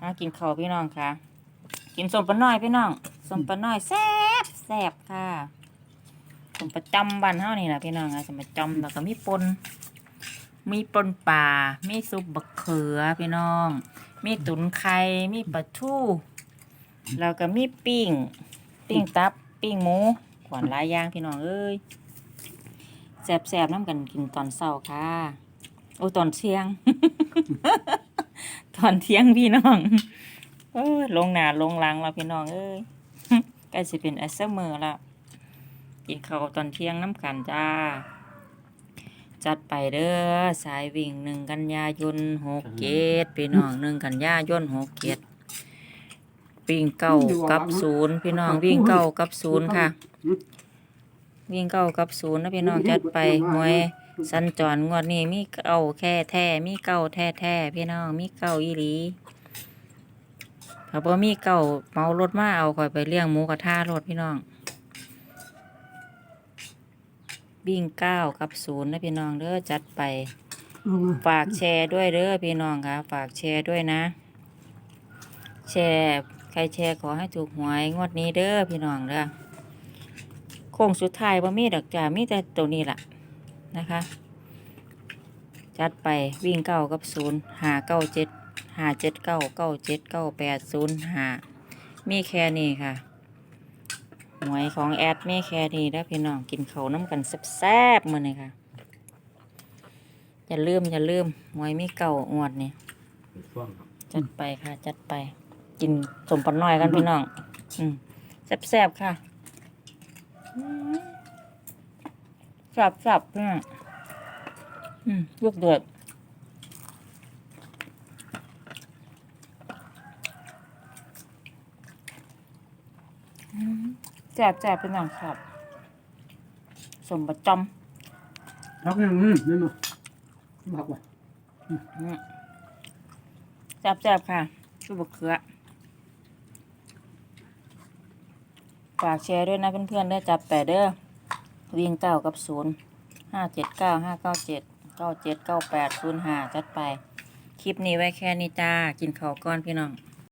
มากินข้าวพี่น้องค่ะ กินสมปลาน้อยพี่น้องสมปลาน้อยแซ่บแซ่บค่ะสมประจำบ้านเฮานี่แหละพี่น้องอะสมประจำแล้วก็มีปนมีปนป่ามีซุปบักเขือพี่น้อง มีตุ๋นไข่มีปลาทูแล้วก็มีปิ้งปิ้งตับปิ้งหมูขวานหลายอย่างพี่น้องเอ้ยแซ่บๆน้ำกันกินตอนเช้าค่ะ โอ้ตอนเที่ยง ตอนเที่ยงพี่น้องเออลงหนาลงหลังแล้วพี่น้องเอ้ยใกล้สิเป็นไอเซอร์เมอร์ล้วกินข้าวตอนเที่ยงน้ำกันจ้า จัดไปเด้อสายวิ่งหนึ่งกันยายนหกเกตพี่น้องหนึ่งกันยายนหกเกตวิ่งเก้ากับศูนย์พี่น้องวิ่งเก้ากับศูนย์ค่ะ วิ่งเก้ากับศูนย์นะพี่น้องจัดไปหวย สัญจรงวดนี้มีเก้าแค่แท้มีเก้าแท้แท้พี่น้องมีเก้าอีหลีถ้าบ่มีเก้าเมารถมาเอาคอยไปเลี้ยงหมูกระทะรถพี่น้องวิ่งเก้ากับศูนย์นะพี่น้องเด้อจัดไปฝากแชร์ด้วยเด้อพี่น้องค่ะฝากแชร์ด้วยนะ แชร์ใครแชร์ขอให้ถูกหวยงวดนี้เด้อพี่น้องเด้อโค้งสุดท้ายบ่มีดอกจ้ามีแต่ตัวนี้ล่ะ นะคะ จัดไปวิ่งเก้ากับศูนย์หาเก้าเจ็ดหาเจ็ดเก้าเก้าเจ็ดเก้าแปดศูนย์หามีแค่นี้ค่ะหวยของแอดมีแค่นี้แล้วพี่น้องกินเขาน้ำกันแซ่บๆมือนี่ค่ะอย่าลืมอย่าลืมหวยมีเก่างวดนี่จัดไปค่ะ จัดไป กินสมปันน้อยกันพี่น้อง อืมแซ่บๆค่ะ อืมแซ่บๆพี่น้องอืมลูกเดือดอืมแซ่บๆพี่น้องครับ สมประจำพักยังนี่นี่มาพักว่ะแซ่บๆค่ะชูบะเขือฝากแชร์ด้วยนะเพื่อนๆเด้อจับแต่เด้อ วิ่งเก้ากับศูนย์ห้าเจ็ดเก้าห้าเก้าเจ็ดเก้าเจ็ดเก้าแปดศูนย์ห้าจัดไป คลิปนี้ไว้แค่นี้จ้า กินข้าวก้อนพี่น้อง